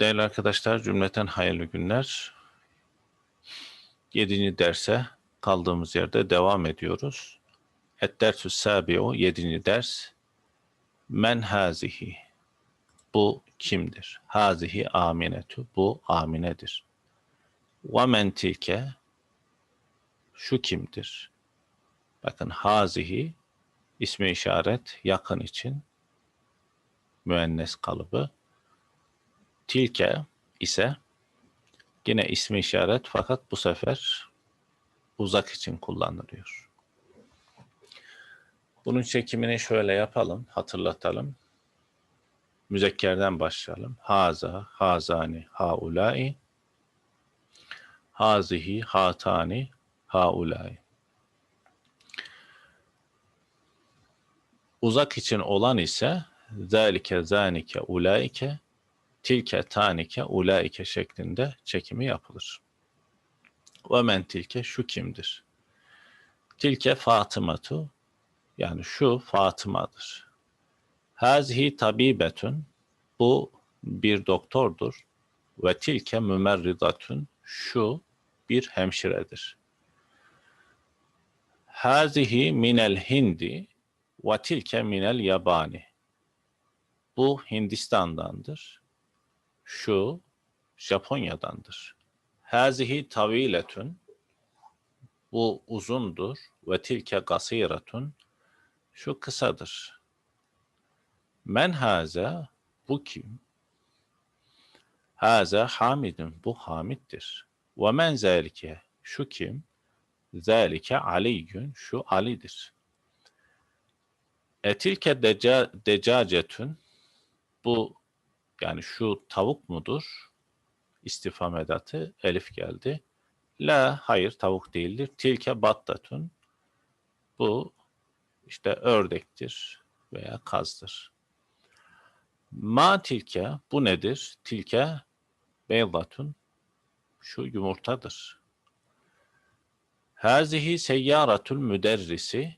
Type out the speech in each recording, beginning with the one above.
Değerli arkadaşlar, cümleten hayırlı günler. Yedinci derse kaldığımız yerde devam ediyoruz. Et dersü sabi'u, yedinci ders. Men hazihi. Bu kimdir? Hazihi aminetu. Bu aminedir. Ve men tilke. Şu kimdir? Bakın hazihi ismi işaret yakın için müennes kalıbı. Tilke ise yine ismi işaret fakat bu sefer uzak için kullanılıyor. Bunun çekimini şöyle yapalım, hatırlatalım. Müzekkerden başlayalım. Haza, hazani, haulai. Hazihi, hatani, haulai. Uzak için olan ise zalike, zanike, ulaike, tilke, tanike, ulaike şeklinde çekimi yapılır. Ve men tilke şu kimdir? Tilke Fatımatu yani şu Fatıma'dır. Hazihi tabibetun bu bir doktordur. Ve tilke mümerridatun şu bir hemşiredir. Hazihi minel hindi ve tilke minel yabani. Bu Hindistan'dandır. Şu Japonya'dandır. Hazihi taviletun bu uzundur ve tilke gasiratun şu kısadır. Men haza bu kim? Haza hamidun bu Hamid'dir. Ve men zalike şu kim? Zalike Aliyyün şu Ali'dir. Etilke deca, decacetün bu yani şu tavuk mudur? İstifam edatı elif geldi. La hayır tavuk değildir. Tilke battatun bu işte ördektir veya kazdır. Ma tilke bu nedir? Tilke beydatun şu yumurtadır. Hazihi seyyaratul müderrisi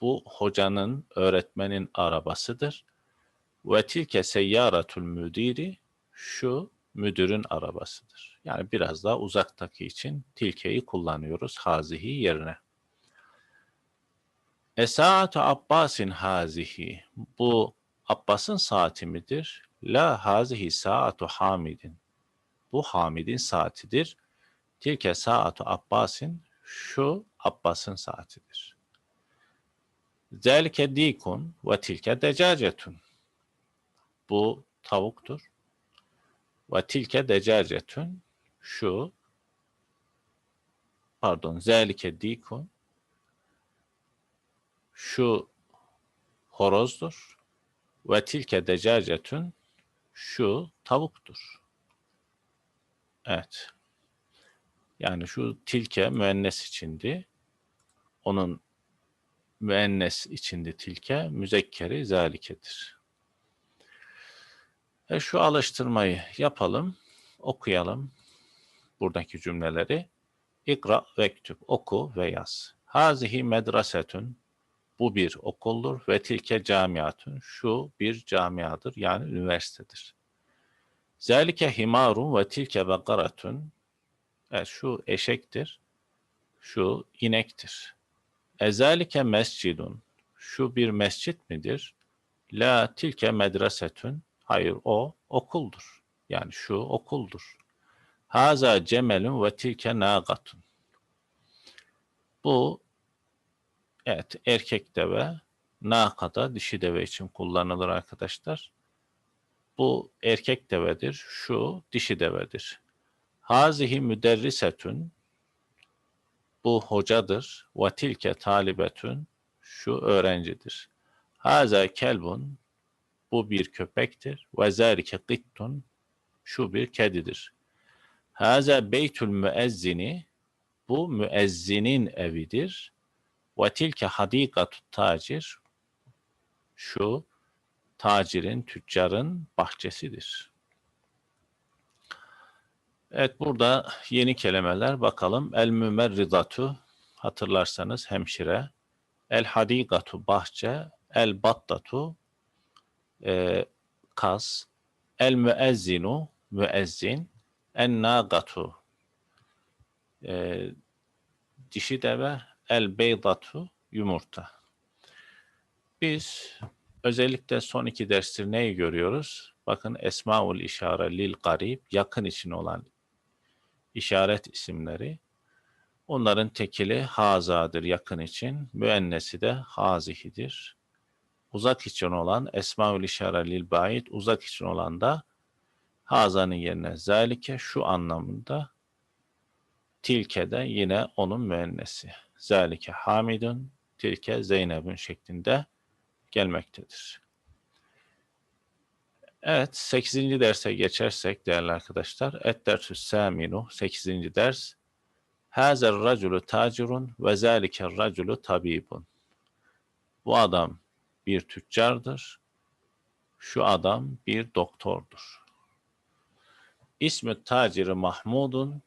bu hocanın, öğretmenin arabasıdır. Ve tilke seyyaratul müdiri şu müdürün arabasıdır. Yani biraz daha uzaktaki için tilkeyi kullanıyoruz hazihi yerine. Esaatu Abbasin hazihi. Bu Abbas'ın saati midir? La hazihi saatu Hamidin. Bu Hamid'in saatidir. Tilke saatu Abbasin. Şu Abbas'ın saatidir. Zelke dikun ve tilke decacetun. Bu tavuktur. Ve tilke decacetun. Şu pardon zelike dikun şu horozdur ve tilke decacetun şu tavuktur. Evet. Yani şu tilke müennes içindi. Onun müennes içindi tilke, müzekkeri zalikedir. E şu alıştırmayı yapalım, okuyalım buradaki cümleleri. İkra ve kütüb, oku ve yaz. Hazihi medresetun, bu bir okuldur ve tilke camiatun, şu bir camiadır yani üniversitedir. Zalike himarun ve tilke bakaratun, evet, şu eşektir, şu inektir. Ezalike mescidun, şu bir mescit midir? La tilke medresetun, hayır o okuldur. Yani şu okuldur. Haza cemelun ve tilke nagatun. Bu evet erkek deve nakada dişi deve için kullanılır arkadaşlar. Bu erkek devedir. Şu dişi devedir. Hazihi müderrisetün bu hocadır. Ve tilke talibetün şu öğrencidir. Haza kelbun bu bir köpektir. Ve zâlike gittun şu bir kedidir. Haza beytül müezzini bu müezzinin evidir. Ve tilke hadikatu tacir şu tacirin, tüccarın bahçesidir. Evet burada yeni kelimeler bakalım. El mümerridatu hatırlarsanız hemşire. El hadikatu bahçe. El battatu e, kaz. El müezzinu müezzin en nagatu e, dişi deve el beydatu yumurta. Biz özellikle son iki derstir neyi görüyoruz? Bakın esmaul işare lil garib yakın için olan işaret isimleri. Onların tekili hazadır yakın için, müennesi de hazihidir. Uzak için olan esmaül işare lil ba'id, uzak için olan da hazanın yerine zalike şu anlamında tilke de yine onun müennesi. Zalike hamidun, tilke Zeynep'in şeklinde gelmektedir. Evet, 8. derse geçersek değerli arkadaşlar. Et dersü saminu, 8. ders. Hazer raculu tacirun ve zaliker raculu tabibun. Bu adam bir tüccardır. Şu adam bir doktordur. İsmi taciri Mahmudun.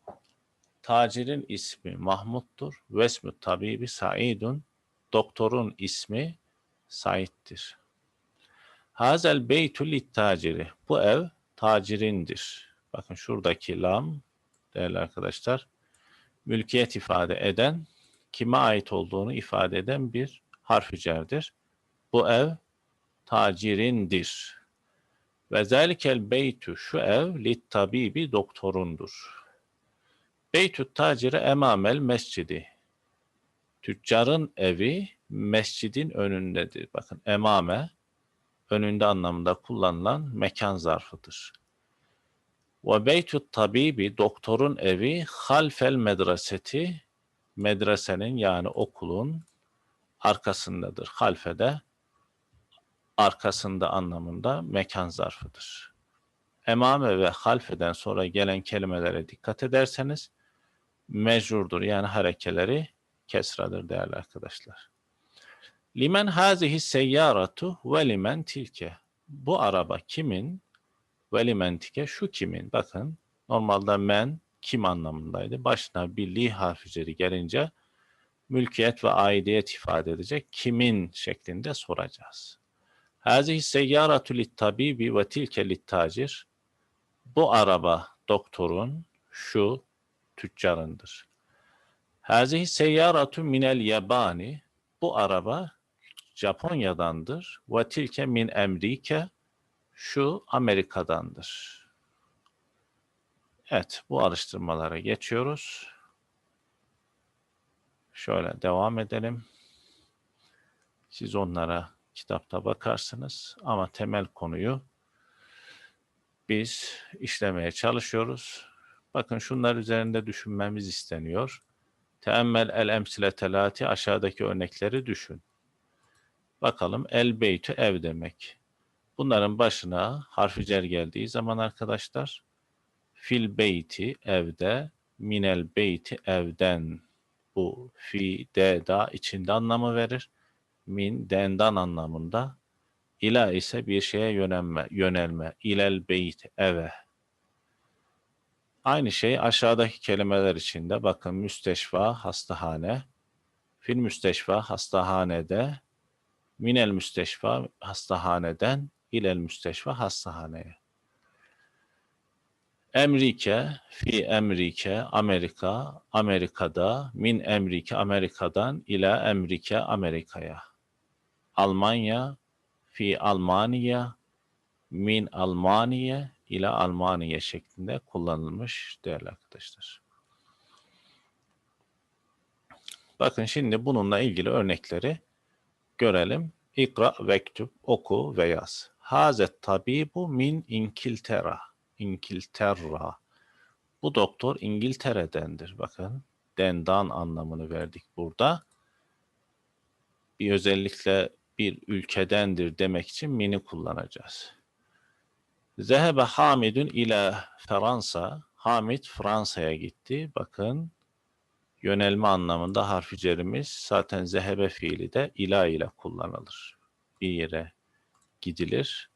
Tacirin ismi Mahmud'dur. Vesmü tabibi Saidun. Doktorun ismi Said'dir. Hazel beytül taciri. Bu ev tacirindir. Bakın şuradaki lam değerli arkadaşlar mülkiyet ifade eden kime ait olduğunu ifade eden bir harf cerdir. Bu ev tacirindir. Ve zelikel beytü şu ev lit tabibi doktorundur. Beytü taciri emamel mescidi. Tüccarın evi mescidin önündedir. Bakın emame önünde anlamında kullanılan mekan zarfıdır. Ve beytü tabibi doktorun evi halfel medreseti medresenin yani okulun arkasındadır. Halfede arkasında anlamında mekan zarfıdır. Emame ve halfeden sonra gelen kelimelere dikkat ederseniz mecrurdur yani harekeleri kesradır değerli arkadaşlar. Limen hazihi seyyaratu ve limen tilke. Bu araba kimin? Ve limen tilke şu kimin? Bakın normalde men kim anlamındaydı. Başına bir li harfi gelince mülkiyet ve aidiyet ifade edecek. Kimin şeklinde soracağız. Hazihi seyyaratu lit tabibi ve tilke lit tacir. Bu araba doktorun, şu tüccarındır. Hazihi seyyaratu minel yabani. Bu araba Japonya'dandır. Ve tilke min emrike. Şu Amerika'dandır. Evet, bu araştırmalara geçiyoruz. Şöyle devam edelim. Siz onlara kitapta bakarsınız ama temel konuyu biz işlemeye çalışıyoruz. Bakın şunlar üzerinde düşünmemiz isteniyor. Teemmel el emsile telati aşağıdaki örnekleri düşün. Bakalım el beytü ev demek. Bunların başına harfi cer geldiği zaman arkadaşlar fil beyti evde, minel beyti evden bu fi de da içinde anlamı verir. Min dendan anlamında. İla ise bir şeye yönelme, yönelme. İlel beyt eve. Aynı şey aşağıdaki kelimeler içinde bakın müsteşfa hastahane. Fil müsteşfa hastahanede. Minel müsteşfa hastahaneden ilel müsteşfa hastahaneye. Emrike, fi emrike, Amerika, Amerika'da, min emrike, Amerika'dan ila emrike, Amerika'ya. Almanya, fi Almanya, min Almanya ila Almanya şeklinde kullanılmış değerli arkadaşlar. Bakın şimdi bununla ilgili örnekleri görelim. İkra vektüb, oku ve yaz. Hazet tabibu min İnkiltera. İngilterra. Bu doktor İngiltere'dendir. Bakın dendan anlamını verdik burada. Bir özellikle bir ülkedendir demek için mini kullanacağız. Zehebe Hamidun ile Fransa. Hamid Fransa'ya gitti. Bakın yönelme anlamında harfi cerimiz zaten zehebe fiili de ila ile kullanılır. Bir yere gidilir,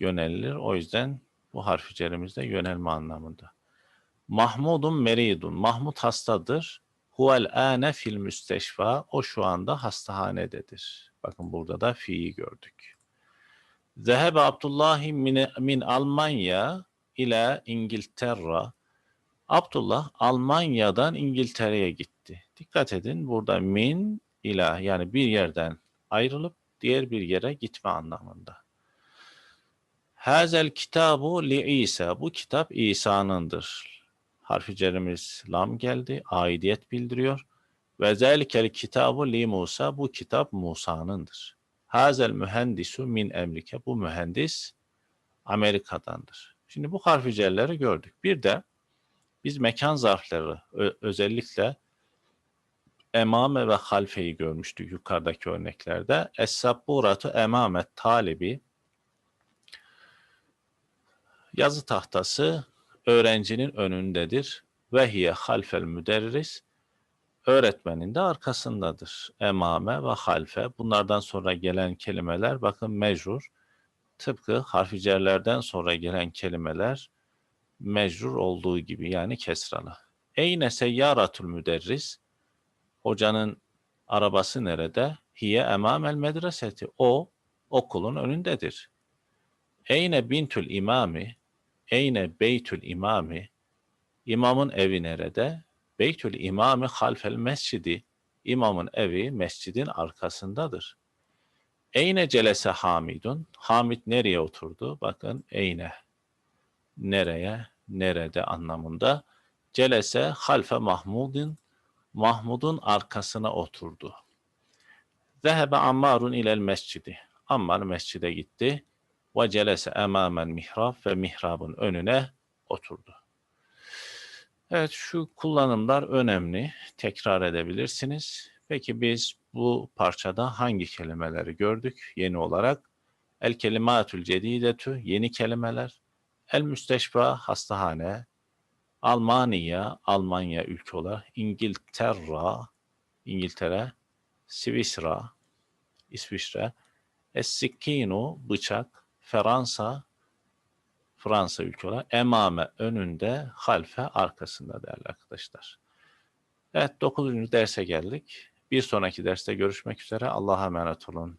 yönelilir. O yüzden bu harfi cerimizde yönelme anlamında. Mahmudun meridun. Mahmud hastadır. Huvel ane fil müsteşfa. O şu anda hastahanededir. Bakın burada da fi'yi gördük. Zehebe Abdullah min, Almanya ile İngiltere. Abdullah Almanya'dan İngiltere'ye gitti. Dikkat edin burada min ila yani bir yerden ayrılıp diğer bir yere gitme anlamında. Hazel kitabu li İsa. Bu kitap İsa'nındır. Harfi cerimiz lam geldi. Aidiyet bildiriyor. Ve zelikel kitabu li Musa. Bu kitap Musa'nındır. Hazel mühendisu min emrike. Bu mühendis Amerika'dandır. Şimdi bu harfi cerleri gördük. Bir de biz mekan zarfları özellikle emame ve halfeyi görmüştük yukarıdaki örneklerde. Es-sabburatu emamet talibi yazı tahtası öğrencinin önündedir. Ve hiye halfel müderris öğretmenin de arkasındadır. Emame ve halfe bunlardan sonra gelen kelimeler bakın mecrur. Tıpkı harfi cerlerden sonra gelen kelimeler mecrur olduğu gibi yani kesralı. Eyne seyyaratul müderris hocanın arabası nerede? Hiye emamel medreseti. O okulun önündedir. Eyne bintül imami Eyne beytül imami İmamın evi nerede? Beytül imami halfel mescidi İmamın evi mescidin arkasındadır. Eyne celese Hamidun Hamid nereye oturdu? Bakın eyne nereye, nerede anlamında. Celese halfe Mahmudin Mahmud'un arkasına oturdu. Zehebe Ammarun ilel mescidi. Ammar mescide gitti. Ve celese emamen mihrab ve mihrabın önüne oturdu. Evet şu kullanımlar önemli. Tekrar edebilirsiniz. Peki biz bu parçada hangi kelimeleri gördük yeni olarak? El kelimatül cedidetü yeni kelimeler. El müsteşfa hastahane. Almanya, Almanya ülke olarak. İngiltere, İngiltere. Svisra, İsviçre. Es-sikkinu, bıçak. Fransa, Fransa ülke olarak. Emame önünde, halfe arkasında değerli arkadaşlar. Evet 9. derse geldik. Bir sonraki derste görüşmek üzere. Allah'a emanet olun.